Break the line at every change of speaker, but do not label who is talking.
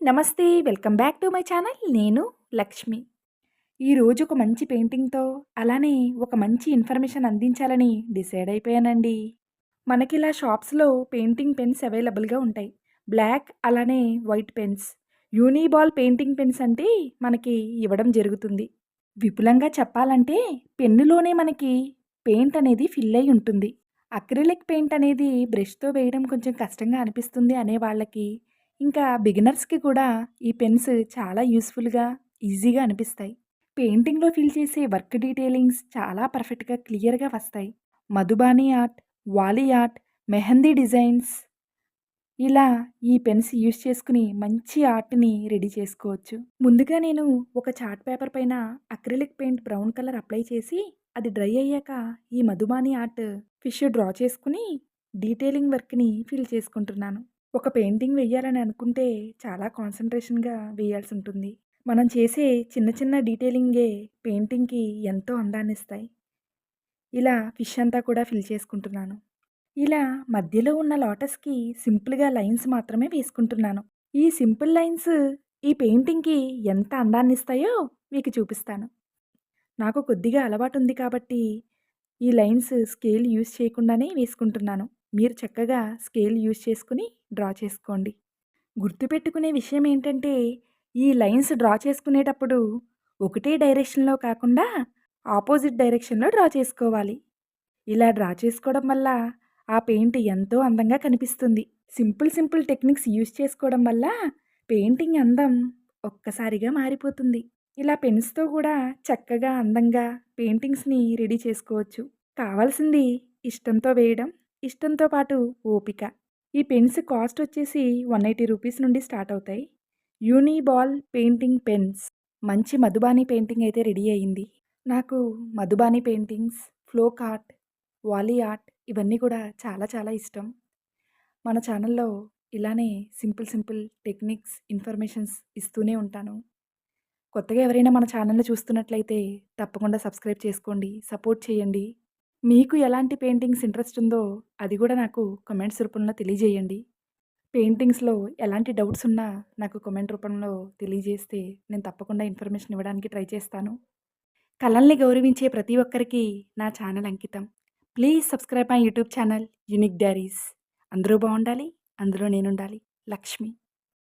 నమస్తే welcome back to my channel. నేను లక్ష్మి. ఈరోజు ఒక మంచి పెయింటింగ్తో అలానే ఒక మంచి ఇన్ఫర్మేషన్ అందించాలని డిసైడ్ అయిపోయానండి. మనకి ఇలా షాప్స్లో పెయింటింగ్ పెన్స్ అవైలబుల్గా ఉంటాయి. బ్లాక్ అలానే white pens uniball painting pens అంటే మనకి ఇవ్వడం జరుగుతుంది. విపులంగా చెప్పాలంటే పెన్నులోనే మనకి పెయింట్ అనేది ఫిల్ అయి ఉంటుంది. అక్రిలిక్ పెయింట్ అనేది బ్రష్తో వేయడం కొంచెం కష్టంగా అనిపిస్తుంది అనే వాళ్ళకి ఇంకా బిగినర్స్కి కూడా ఈ పెన్స్ చాలా యూస్ఫుల్గా ఈజీగా అనిపిస్తాయి. పెయింటింగ్లో ఫిల్ చేసే వర్క్ డీటెయిలింగ్స్ చాలా పర్ఫెక్ట్గా క్లియర్గా వస్తాయి. Madhubani art Warli art mehndi designs ఇలా ఈ పెన్స్ యూజ్ చేసుకుని మంచి ఆర్ట్ని రెడీ చేసుకోవచ్చు. ముందుగా నేను ఒక చార్ట్ పేపర్ పైన acrylic paint brown colour apply చేసి అది డ్రై అయ్యాక ఈ మధుబాని ఆర్ట్ ఫిష్ డ్రా చేసుకుని డీటెయిలింగ్ వర్క్ని ఫిల్ చేసుకుంటున్నాను. ఒక పెయింటింగ్ వేయాలని అనుకుంటే చాలా కాన్సన్ట్రేషన్గా వేయాల్సి ఉంటుంది మనం చేసే చిన్న చిన్న డీటెయిలింగే పెయింటింగ్కి ఎంతో అందాన్ని ఇస్తాయి ఇలా ఫిష్ అంతా కూడా ఫిల్ చేసుకుంటున్నాను. ఇలా మధ్యలో ఉన్న లోటస్కి సింపుల్గా లైన్స్ మాత్రమే వేసుకుంటున్నాను. ఈ సింపుల్ లైన్స్ ఈ పెయింటింగ్కి ఎంత అందాన్ని ఇస్తాయో మీకు చూపిస్తాను. నాకు కొద్దిగా అలవాటు ఉంది కాబట్టి ఈ లైన్స్ స్కేల్ యూస్ చేయకుండానే వేసుకుంటున్నాను. మీరు చక్కగా స్కేల్ యూజ్ చేసుకుని డ్రా చేసుకోండి. గుర్తుపెట్టుకునే విషయం ఏంటంటే ఈ లైన్స్ డ్రా చేసుకునేటప్పుడు ఒకటే డైరెక్షన్లో కాకుండా ఆపోజిట్ డైరెక్షన్లో డ్రా చేసుకోవాలి. ఇలా డ్రా చేసుకోవడం వల్ల ఆ పెయింట్ ఎంతో అందంగా కనిపిస్తుంది. సింపుల్ సింపుల్ టెక్నిక్స్ యూస్ చేసుకోవడం వల్ల పెయింటింగ్ అందం ఒక్కసారిగా మారిపోతుంది. ఇలా పెన్స్తో కూడా చక్కగా అందంగా పెయింటింగ్స్ని రెడీ చేసుకోవచ్చు. కావాల్సింది ఇష్టంతో వేయడం. ఇష్టంతో పాటు ఓపిక. ఈ పెన్స్ కాస్ట్ వచ్చేసి వన్ ఎయిటీ రూపీస్ నుండి స్టార్ట్ అవుతాయి. Uniball painting pens. మంచి మధుబాని పెయింటింగ్ అయితే రెడీ అయ్యింది నాకు Madhubani paintings folk art Warli art ఇవన్నీ కూడా చాలా చాలా ఇష్టం. మన ఛానల్లో ఇలానే సింపుల్ సింపుల్ టెక్నిక్స్ ఇన్ఫర్మేషన్స్ ఇస్తూనే ఉంటాను. కొత్తగా ఎవరైనా మన ఛానల్ని చూస్తున్నట్లయితే తప్పకుండా సబ్స్క్రైబ్ చేసుకోండి సపోర్ట్ చేయండి. మీకు ఎలాంటి పెయింటింగ్స్ ఇంట్రెస్ట్ ఉందో అది కూడా నాకు కమెంట్స్ రూపంలో తెలియజేయండి. పెయింటింగ్స్లో ఎలాంటి డౌట్స్ ఉన్నా నాకు కమెంట్ రూపంలో తెలియజేస్తే నేను తప్పకుండా ఇన్ఫర్మేషన్ ఇవ్వడానికి ట్రై చేస్తాను. కళల్ని గౌరవించే ప్రతి ఒక్కరికి నా ఛానల్ అంకితం. Please subscribe my YouTube channel unique diaries. అందరూ బాగుండాలి అందులో నేనుండాలి. లక్ష్మి.